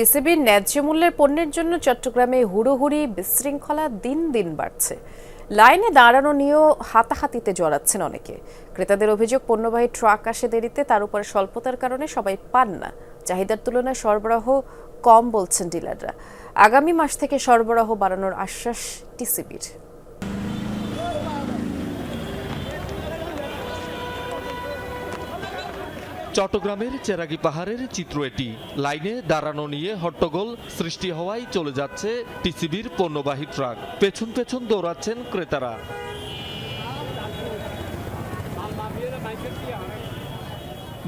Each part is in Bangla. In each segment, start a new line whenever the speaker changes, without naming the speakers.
টিসিবির ন্যায্য মূল্যের পণ্যের জন্য চট্টগ্রামে হুড়োহুড়ি বিশৃঙ্খলা দিন দিন বাড়ছে। লাইনে দাঁড়ানো নিয়েও হাতাহাতিতে জড়াচ্ছেন অনেকে। ক্রেতাদের অভিযোগ, পণ্যবাহী ট্রাক আসে দেরিতে, তার উপরে স্বল্পতার কারণে সবাই পান না। চাহিদার তুলনায় সরবরাহ কম বলছেন ডিলাররা। আগামী মাস থেকে সরবরাহ বাড়ানোর আশ্বাস টিসিবির।
চট্টগ্রামের চেরাগি পাহাড়ের চিত্র এটি। লাইনে দাঁড়ানো নিয়ে হট্টগোল সৃষ্টি হওয়ায় চলে যাচ্ছে টিসিবির পণ্যবাহী ট্রাক। পেছন পেছন দৌড়াচ্ছেন ক্রেতারা।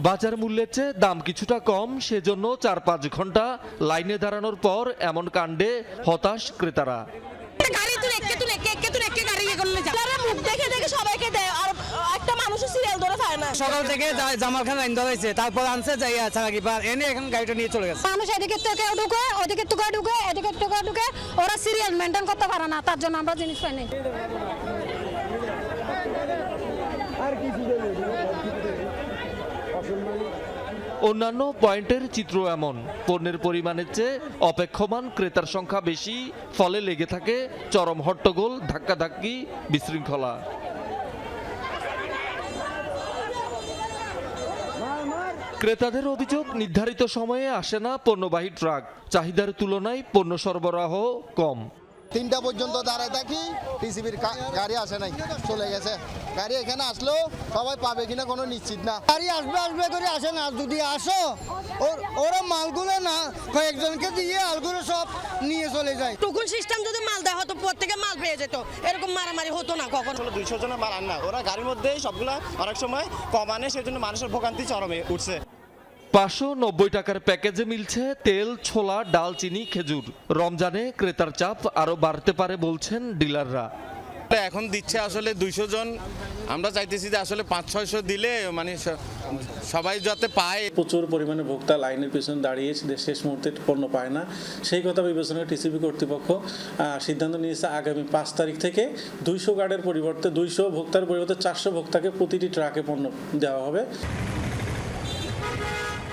বাজার মূল্যের চেয়ে দাম কিছুটা কম, সেজন্য চার পাঁচ ঘণ্টা লাইনে দাঁড়ানোর পর এমন কাণ্ডে হতাশ ক্রেতারা।
গাড়ি তুলে, একে তুলে, একে একে তুলে, একে গাড়ি যায় তারা মুখ দেখে দেখে
সকাল থেকে জামাল খান লাইন ধরেছে তারপর আনছে যাই ছাড়া পার। এনে এখন গাড়িটা নিয়ে চলে গেছে।
মানুষ এদিকে থেকে ঢুকে ওদিকে টুকা ঢুকে এদিকে টুকা ঢুকে ওরা সিরিয়াল মেনটেন করতে পারে না। তার জন্য আমরা জিনিস পাই নাই।
অন্যান্য পয়েন্টের চিত্র এমন। পণ্যের পরিমাণের চেয়ে অপেক্ষমান ক্রেতার সংখ্যা বেশি ফলে লেগে থাকে চরম হট্টগোল ধাক্কাধাক্কি বিশৃঙ্খলা। ক্রেতাদের অভিযোগ নির্ধারিত সময়ে আসে না পণ্যবাহী ট্রাক। চাহিদার তুলনায় পণ্য সরবরাহ কম।
তিনটা পর্যন্ত দাঁড়ায় থাকি টিসিবির গাড়ি আসে নাই চলে গেছে। গাড়ি এখানে আসলেও সবাই পাবে কিনা কোনো নিশ্চিত না।
গাড়ি আসবে আসবে করে আসে না যদি আসো ওর- ওরা মালগুলো না কয়েকজনকে দিয়ে আলগুলো সব নিয়ে চলে যায়।
টুকুন সিস্টেম যদি মাল দেওয়া হতো প্রত্যেকে মাল পেয়ে যেত। এরকম মারামারি হতো না কখন।
দুইশো জনের মাল আন না। ওরা গাড়ির মধ্যেই সবগুলা অনেক সময় কম সেই জন্য মানুষের ভোগান্তি চরমে উঠছে।
পাঁচশো নব্বই টাকার প্যাকেজে মিলছে তেল ছোলা ডাল চিনি খেজুর। রমজানে ক্রেতার চাপ আরও বাড়তে পারে বলছেন ডিলাররা।
এখন দিচ্ছে আসলে দুইশো জন। আমরা চাইতেছি যে আসলে পাঁচ ছয়শো দিলে মানে সবাই যাতে পায়।
প্রচুর পরিমাণে ভোক্তা লাইনের পেছনে দাঁড়িয়ে শেষ মুহূর্তে পণ্য পায় না। সেই কথা বিবেচনা করে টিসিবি কর্তৃপক্ষ সিদ্ধান্ত নিয়েছে আগামী পাঁচ তারিখ থেকে দুইশো গার্ডের পরিবর্তে দুইশো ভোক্তার পরিবর্তে চারশো ভোক্তাকে প্রতিটি ট্রাকে পণ্য দেওয়া হবে।